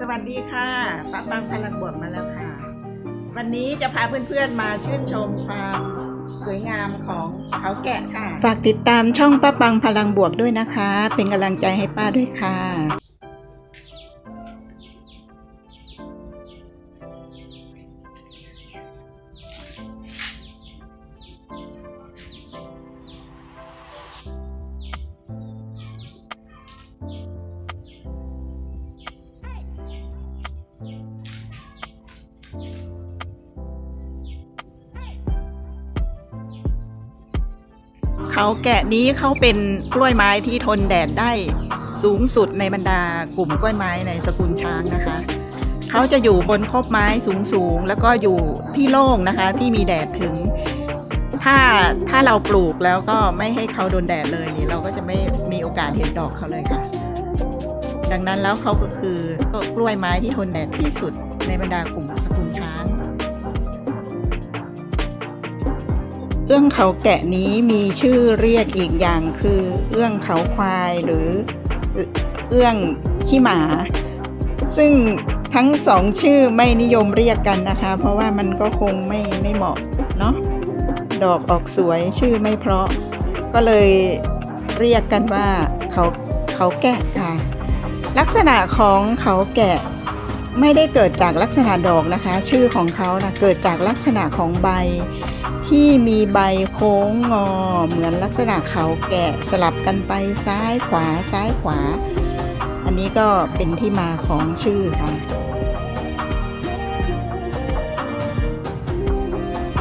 สวัสดีค่ะป้าปังพลังบวกมาแล้วค่ะ วันนี้จะพาเพื่อนๆมาชื่นชมความสวยงามของเขาแกะค่ะ ฝากติดตามช่องป้าปังพลังบวกด้วยนะคะ เป็นกำลังใจให้ป้าด้วยค่ะ เขาแกะนี้เขาเป็นกล้วยไม้ที่ทนแดดได้สูงสุดในบรรดากลุ่มกล้วยไม้ในสกุลช้างนะคะ เขาจะอยู่บนคบไม้สูงๆ แล้วก็อยู่ที่โล่งนะคะที่มีแดดถึง ถ้าถ้าเราปลูกแล้วก็ไม่ให้เขาโดนแดดเลยนี่เราก็จะไม่มีโอกาสเห็นดอกเขาเลยค่ะ ดังนั้นแล้วเขาก็คือกล้วยไม้ที่ทนแดดที่สุดในบรรดากลุ่มสกุลช้าง เอื้องเขาแกะนี้มีชื่อเรียกอีกอย่างคือ เอื้องเขาควายหรือเอื้องขี้หมา ซึ่งทั้งสองชื่อไม่นิยมเรียกกันนะคะ เพราะว่ามันก็คงไม่ไม่เหมาะเนาะดอกออกสวยชื่อไม่เพราะ ก็เลยเรียกกันว่าเขาเขาแกะค่ะ ลักษณะของเขาแกะไม่ได้เกิดจากลักษณะดอกนะคะ ชื่อของเขานะเกิดจากลักษณะของใบ ที่มีใบโค้งงอ เหมือนลักษณะเขาแกะสลับกันไปซ้ายขวาซ้ายขวา อันนี้ก็เป็นที่มาของชื่อค่ะ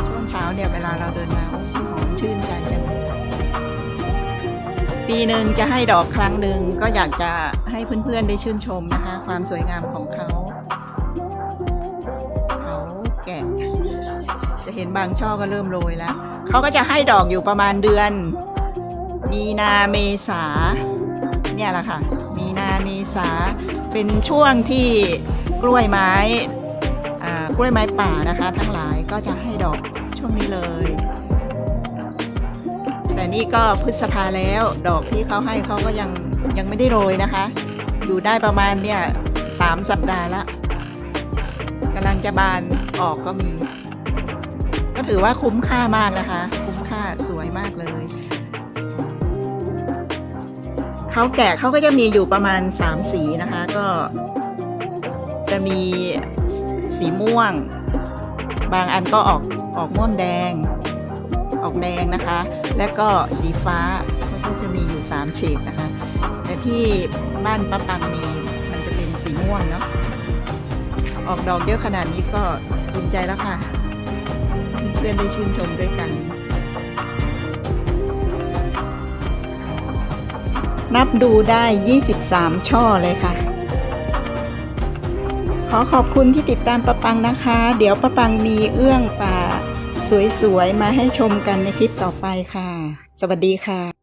ช่วงเช้าเนี่ยเวลาเราเดินมาโอ้หอมชื่นใจ ปีหนึ่งจะให้ดอกครั้งหนึ่งก็อยากจะให้เพื่อนๆได้ชื่นชมนะคะ ความสวยงามของเขาเขาแกะจะเห็นบางช่อก็เริ่มโรยแล้ว เขาก็จะให้ดอกอยู่ประมาณเดือน มีนาเมษาเนี่ยแหละค่ะ มีนาเมษาเป็นช่วงที่กล้วยไม้กล้วยไม้ป่านะคะ ทั้งหลายก็จะให้ดอกช่วงนี้เลย แต่นี่ก็พฤษภาแล้ว ดอกที่เขาให้เขาก็ยังยังไม่ได้โรยนะคะ อยู่ได้ประมาณเนี่ยสามสัปดาห์ละกำลังจะบานออกก็มี ก็ถือว่าคุ้มค่ามากนะคะ คุ้มค่าสวยมากเลยเขาแกะเขาก็จะมีอยู่ประมาณ 3 สีนะคะก็จะมีสีม่วง บางอันก็ออกออกม่วงแดง อกแดงนะคะ และก็สีฟ้าก็จะมีอยู่ 3 เฉดนะคะ แต่ที่บ้านป้าปังมีมันจะเป็นสีม่วงเนาะออกดอกเยอะขนาดนี้ก็ภูมิใจแล้วค่ะ เพื่อนๆได้ชื่นชมด้วยกัน นับดูได้ 23 ช่อเลยค่ะ ขอขอบคุณที่ติดตามประปังนะคะ เดี๋ยวประปังมีเอื้องป่า สวยๆ มาให้ชมกันในคลิปต่อไปค่ะ สวัสดีค่ะ